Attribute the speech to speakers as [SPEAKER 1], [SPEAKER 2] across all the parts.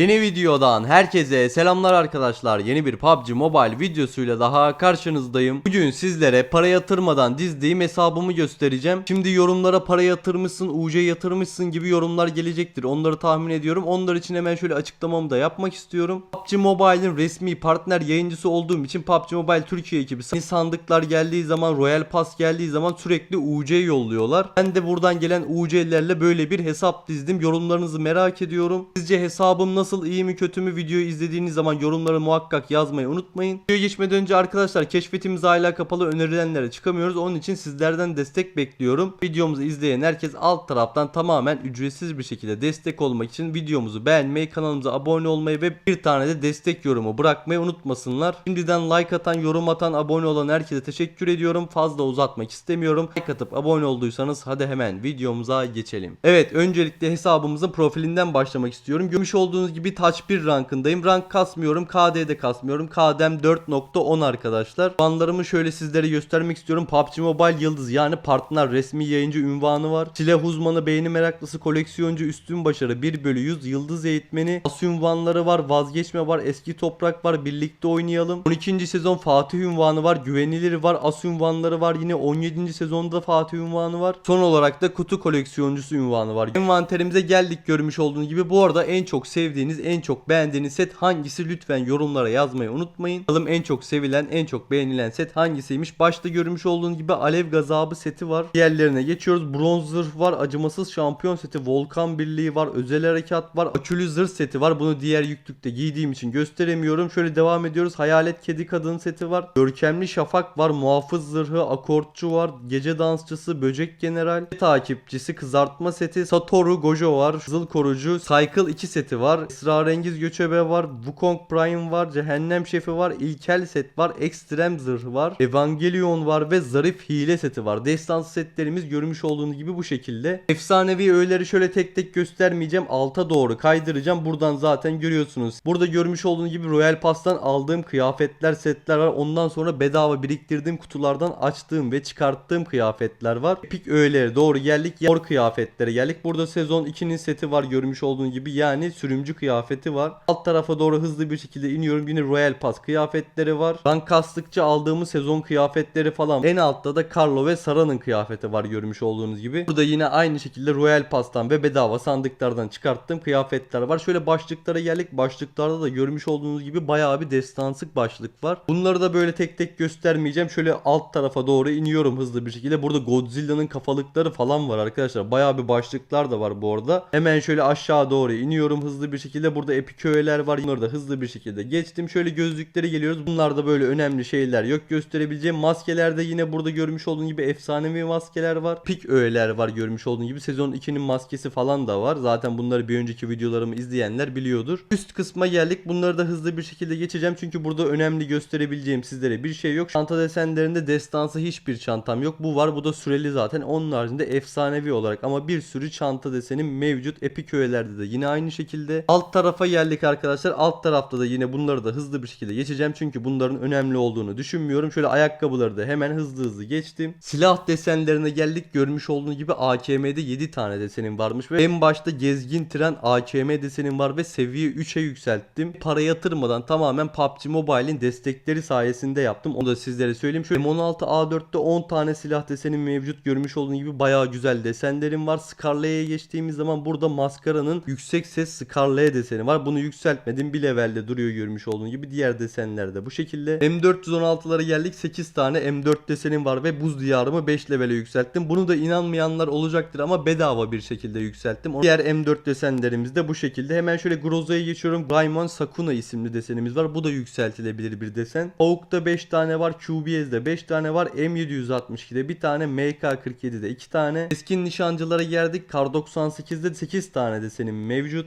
[SPEAKER 1] Yeni videodan herkese selamlar arkadaşlar. Yeni bir PUBG Mobile videosuyla daha karşınızdayım. Bugün sizlere para yatırmadan dizdiğim hesabımı göstereceğim. Şimdi yorumlara para yatırmışsın, UC yatırmışsın gibi yorumlar gelecektir. Onları tahmin ediyorum. Onlar için hemen şöyle açıklamamı da yapmak istiyorum. PUBG Mobile'in resmi partner yayıncısı olduğum için PUBG Mobile Türkiye ekibi sandıklar geldiği zaman, Royal Pass geldiği zaman sürekli UC yolluyorlar. Ben de buradan gelen UC'lerle böyle bir hesap dizdim. Yorumlarınızı merak ediyorum. Sizce hesabım nasıl, iyi mi, kötü mü? Videoyu izlediğiniz zaman yorumları muhakkak yazmayı unutmayın. Videoya geçmeden önce arkadaşlar keşfetimiz hala kapalı önerilenlere çıkamıyoruz. Onun için sizlerden destek bekliyorum. Videomuzu izleyen herkes alt taraftan tamamen ücretsiz bir şekilde destek olmak için videomuzu beğenmeyi, kanalımıza abone olmayı ve bir tane de destek yorumu bırakmayı unutmasınlar. Şimdiden like atan, yorum atan, abone olan herkese teşekkür ediyorum. Fazla uzatmak istemiyorum. Like atıp abone olduysanız hadi hemen videomuza geçelim. Evet öncelikle hesabımızın profilinden başlamak istiyorum. Görmüş olduğunuz gibi Touch 1 rankındayım. Rank kasmıyorum. KD'de kasmıyorum. KD'm 4.10 arkadaşlar. Puanlarımı şöyle sizlere göstermek istiyorum. PUBG Mobile Yıldız yani partner resmi yayıncı ünvanı var. Silah uzmanı, beğeni meraklısı, koleksiyoncu, üstün başarı 1 bölü 100, yıldız eğitmeni, as ünvanları var, vazgeçme var, eski toprak var, birlikte oynayalım. 12. sezon Fatih ünvanı var, güvenilir var, as ünvanları var. Yine 17. sezonda Fatih ünvanı var. Son olarak da kutu koleksiyoncusu ünvanı var. Envanterimize geldik görmüş olduğunuz gibi. Bu arada en çok sevdiğiniz, en çok beğendiğiniz set hangisi lütfen yorumlara yazmayı unutmayın. Bakalım en çok sevilen, en çok beğenilen set hangisiymiş? Başta görmüş olduğunuz gibi Alev Gazabı seti var. Diğerlerine geçiyoruz. Bronz var, acımasız şampiyon seti, Volkan Birliği var, özel harekat var, akülü zırh seti var. Bunu diğer yüklükte giydiğim için gösteremiyorum. Şöyle devam ediyoruz. Hayalet kedi kadın seti var. Görkemli şafak var, muhafız zırhı, akortçu var, gece dansçısı, böcek general, takipçisi, kızartma seti, Satoru Gojo var, Kızıl korucu, Cycle 2 seti var, Esrarengiz göçebe var, Wukong Prime var, Cehennem şefi var, İlkel set var, Ekstrem zırh var, Evangelion var ve zarif hile seti var. Destansı setlerimiz görmüş olduğunuz gibi bu şekilde. Efsanevi öğeleri şöyle tek tek göstermeyeceğim. Alta doğru kaydıracağım. Buradan zaten görüyorsunuz. Burada görmüş olduğunuz gibi Royal Pass'tan aldığım kıyafetler, setler var. Ondan sonra bedava biriktirdiğim kutulardan açtığım ve çıkarttığım kıyafetler var. Epic öğeleri doğru geldik. Mor kıyafetlere geldik. Burada sezon 2'nin seti var görmüş olduğunuz gibi. Yani sürümcü kıyafeti var. Alt tarafa doğru hızlı bir şekilde iniyorum. Yine Royal Pass kıyafetleri var. Rank kastıkça aldığımız sezon kıyafetleri falan. En altta da Carlo ve Sara'nın kıyafeti var görmüş olduğunuz gibi. Burada yine aynı şekilde Royal Pass'tan ve bedava sandıklardan çıkarttığım kıyafetler var. Şöyle başlıklara geldik. Başlıklarda da görmüş olduğunuz gibi bayağı bir destansık başlık var. Bunları da böyle tek tek göstermeyeceğim. Şöyle alt tarafa doğru iniyorum hızlı bir şekilde. Burada Godzilla'nın kafalıkları falan var arkadaşlar. Bayağı bir başlıklar da var bu arada. Hemen şöyle aşağı doğru iniyorum hızlı bir şekilde. Burada epik öğeler var. Bunları da hızlı bir şekilde geçtim. Şöyle gözlüklere geliyoruz. Bunlar da böyle önemli şeyler yok. Gösterebileceğim maskelerde yine burada görmüş olduğunuz gibi efsanevi maskeler var. Pik öğeler var görmüş olduğunuz gibi. Sezon 2'nin maskesi falan da var. Zaten bunları bir önceki videolarımı izleyenler biliyordur. Üst kısma geldik. Bunları da hızlı bir şekilde geçeceğim. Çünkü burada önemli gösterebileceğim sizlere bir şey yok. Çanta desenlerinde destansı hiçbir çantam yok. Bu var. Bu da süreli zaten. Onun haricinde efsanevi olarak ama bir sürü çanta desenim mevcut. Epik öğelerde de yine aynı şekilde. Alt tarafa geldik arkadaşlar. Alt tarafta da yine bunları da hızlı bir şekilde geçeceğim. Çünkü bunların önemli olduğunu düşünmüyorum. Şöyle ayakkabıları da hemen hızlı hızlı geçtim. Silah desenlerine geldik. Görmüş olduğunuz gibi AKM'de 7 tane desenim varmış ve en başta gezgin tren AKM desenim var ve seviye 3'e yükselttim. Para yatırmadan tamamen PUBG Mobile'in destekleri sayesinde yaptım. Onu da sizlere söyleyeyim. Şöyle M16A4'te 10 tane silah desenim mevcut. Görmüş olduğunuz gibi bayağı güzel desenlerim var. Scarlet'e geçtiğimiz zaman burada maskaranın yüksek ses Scarlet deseni var. Bunu yükseltmedim. Bir levelde duruyor görmüş olduğunuz gibi. Diğer desenler de bu şekilde. M416'lara geldik. 8 tane M4 desenim var ve buz diyarımı 5 levele yükselttim. Bunu da inanmayanlar olacaktır ama bedava bir şekilde yükselttim. Diğer M4 desenlerimiz de bu şekilde. Hemen şöyle Groza'ya geçiyorum. Raimon Sakuna isimli desenimiz var. Bu da yükseltilebilir bir desen. Avuk'ta 5 tane var. QBS'de 5 tane var. M762'de bir tane. MK47'de 2 tane. Eskin nişancılara geldik. Kar 98'de 8 tane desenim mevcut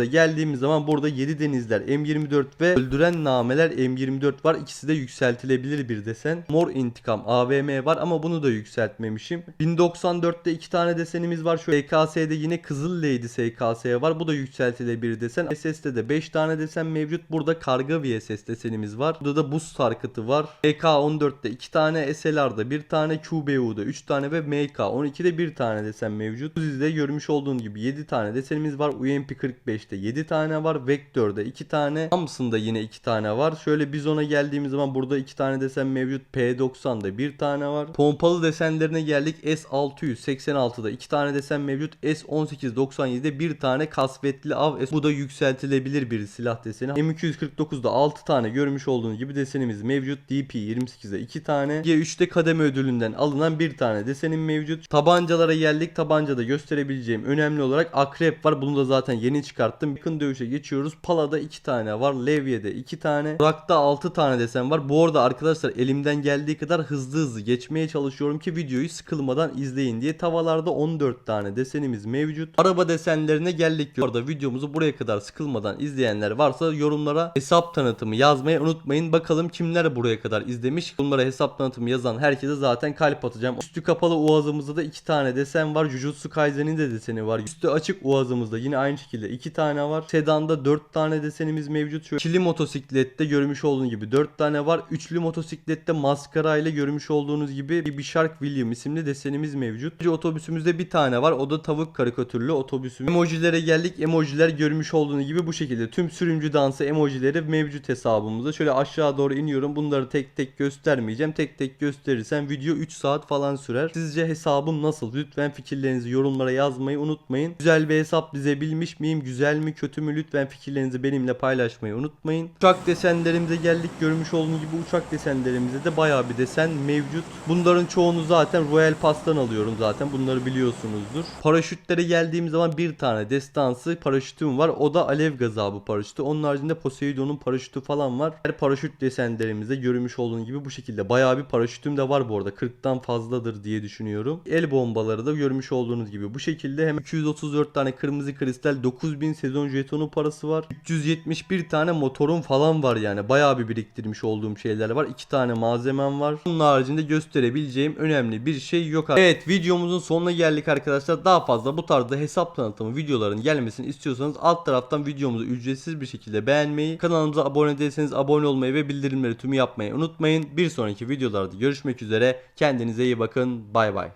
[SPEAKER 1] da geldiğimiz zaman burada 7 denizler M24 ve öldüren nameler M24 var. İkisi de yükseltilebilir bir desen. Mor intikam AVM var ama bunu da yükseltmemişim. 1094'te 2 tane desenimiz var. Şu EKS'de yine Kızıl Lady SKS var. Bu da yükseltilebilir desen. SS'de de 5 tane desen mevcut. Burada karga VSS desenimiz var. Burada da buz sarkıtı var. EK14'te 2 tane, SLR'da 1 tane, QBU'da 3 tane ve MK12'de 1 tane desen mevcut. Bu dizide görmüş olduğun gibi 7 tane desenimiz var. UMP45'te işte 7 tane var. Vector'da 2 tane. Samsung'da yine 2 tane var. Şöyle biz ona geldiğimiz zaman burada 2 tane desen mevcut. P90'da 1 tane var. Pompalı desenlerine geldik. S686'da 2 tane desen mevcut. S1897'de 1 tane kasvetli av. Bu da yükseltilebilir bir silah deseni. M249'da 6 tane görmüş olduğunuz gibi desenimiz mevcut. DP28'de 2 tane. G3'te kademe ödülünden alınan 1 tane desenim mevcut. Tabancalara geldik. Tabancada gösterebileceğim önemli olarak akrep var. Bunu da zaten yeni çıkarttım Yakın dövüşe geçiyoruz. Pala'da 2 tane var. Levye'de 2 tane. Burak'ta 6 tane desen var. Bu arada arkadaşlar elimden geldiği kadar hızlı hızlı geçmeye çalışıyorum ki videoyu sıkılmadan izleyin diye. Tavalarda 14 tane desenimiz mevcut. Araba desenlerine geldik. Bu arada videomuzu buraya kadar sıkılmadan izleyenler varsa yorumlara hesap tanıtımı yazmayı unutmayın. Bakalım kimler buraya kadar izlemiş. Bunlara hesap tanıtımı yazan herkese zaten kalp atacağım. Üstü kapalı uazımızda da 2 tane desen var. Jujutsu Kaisen'in de deseni var. Üstü açık uazımızda yine aynı şekilde 2 tane var. Sedan'da 4 tane desenimiz mevcut. Şöyle Çili motosiklette görmüş olduğunuz gibi 4 tane var. Üçlü motosiklette maskara ile görmüş olduğunuz gibi bir Shark William isimli desenimiz mevcut. Otobüsümüzde bir tane var. O da tavuk karikatürlü otobüsümüz. Emojilere geldik. Emojiler görmüş olduğunuz gibi bu şekilde. Tüm sürümcü dansı emojileri mevcut hesabımızda. Şöyle aşağı doğru iniyorum. Bunları tek tek göstermeyeceğim. Tek tek gösterirsem video 3 saat falan sürer. Sizce hesabım nasıl? Lütfen fikirlerinizi yorumlara yazmayı unutmayın. Güzel bir hesap bize bilmiş miyim? Güzel mi kötü mü? Lütfen fikirlerinizi benimle paylaşmayı unutmayın. Uçak desenlerimize geldik. Görmüş olduğunuz gibi uçak desenlerimizde de bayağı bir desen mevcut. Bunların çoğunu zaten Royal Pass'tan alıyorum zaten. Bunları biliyorsunuzdur. Paraşütlere geldiğim zaman bir tane destansı paraşütüm var. O da alev gazabı paraşütü. Onun haricinde Poseidon'un paraşütü falan var. Her paraşüt desenlerimizde görmüş olduğunuz gibi bu şekilde. Bayağı bir paraşütüm de var bu arada. 40'tan fazladır diye düşünüyorum. El bombaları da görmüş olduğunuz gibi bu şekilde. Hem 234 tane kırmızı kristal 9000 sezon jetonu parası var. 371 tane motorum falan var yani. Bayağı bir biriktirmiş olduğum şeyler var. 2 tane malzemem var. Bunun haricinde gösterebileceğim önemli bir şey yok. Evet videomuzun sonuna geldik arkadaşlar. Daha fazla bu tarzda hesap tanıtımı videoların gelmesini istiyorsanız alt taraftan videomuzu ücretsiz bir şekilde beğenmeyi, kanalımıza abone değilseniz abone olmayı ve bildirimleri tümü yapmayı unutmayın. Bir sonraki videolarda görüşmek üzere. Kendinize iyi bakın. Bay bay.